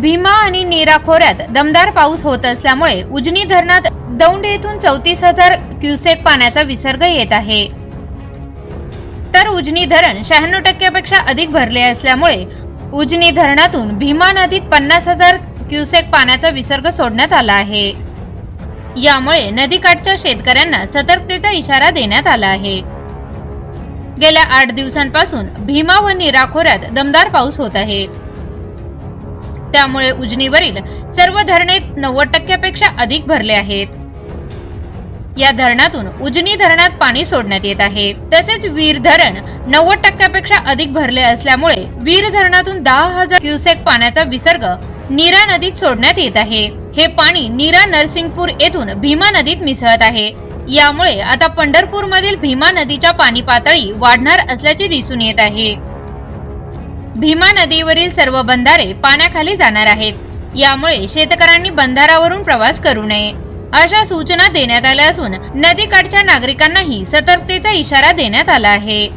भीमा आणि नीरा खोऱ्यात दमदार पाऊस होत असल्यामुळे उजनी धरणात दौंड येथून चौतीस हजार क्युसेक पाण्याचा विसर्ग येत आहे. तर उजनी धरण शहाण्णव टक्क्यापेक्षा अधिक भरले असल्यामुळे उजनी धरणातून भीमा नदीत पन्नास हजार क्युसेक पाण्याचा विसर्ग सोडण्यात आला आहे. यामुळे नदीकाठच्या शेतकऱ्यांना सतर्कतेचा इशारा देण्यात आला आहे. गेल्या आठ दिवसांपासून भीमा व निराखोऱ्यात दमदार पाऊस होत आहे. त्यामुळे उजनीवरील सर्व धरणे नव्वद टक्क्यापेक्षा अधिक भरले आहेत. या धरणातून उजनी धरणात पाणी सोडण्यात येत आहे. तसेच वीर धरण नव्वद टक्क्यापेक्षा अधिक भरले असल्यामुळे वीर धरणातून दहा हजार क्युसेक पाण्याचा विसर्ग नीरा नदीत सोडण्यात येत आहे. हे पाणी नीरा नरसिंगपूर येथून भीमा नदीत मिसळत आहे. यामुळे आता पंढरपूर मधील भीमा नदीच्या पाणी पातळी वाढणार असल्याचे दिसून येत आहे. भीमा नदीवरील सर्व बंधारे पाण्याखाली जाणार आहेत. यामुळे शेतकऱ्यांनी बंधारावरून प्रवास करू नये. अशा सूचना देण्यात आल्या असून नदीकाठच्या नागरिकांनाही सतर्कतेचा इशारा देण्यात आला आहे.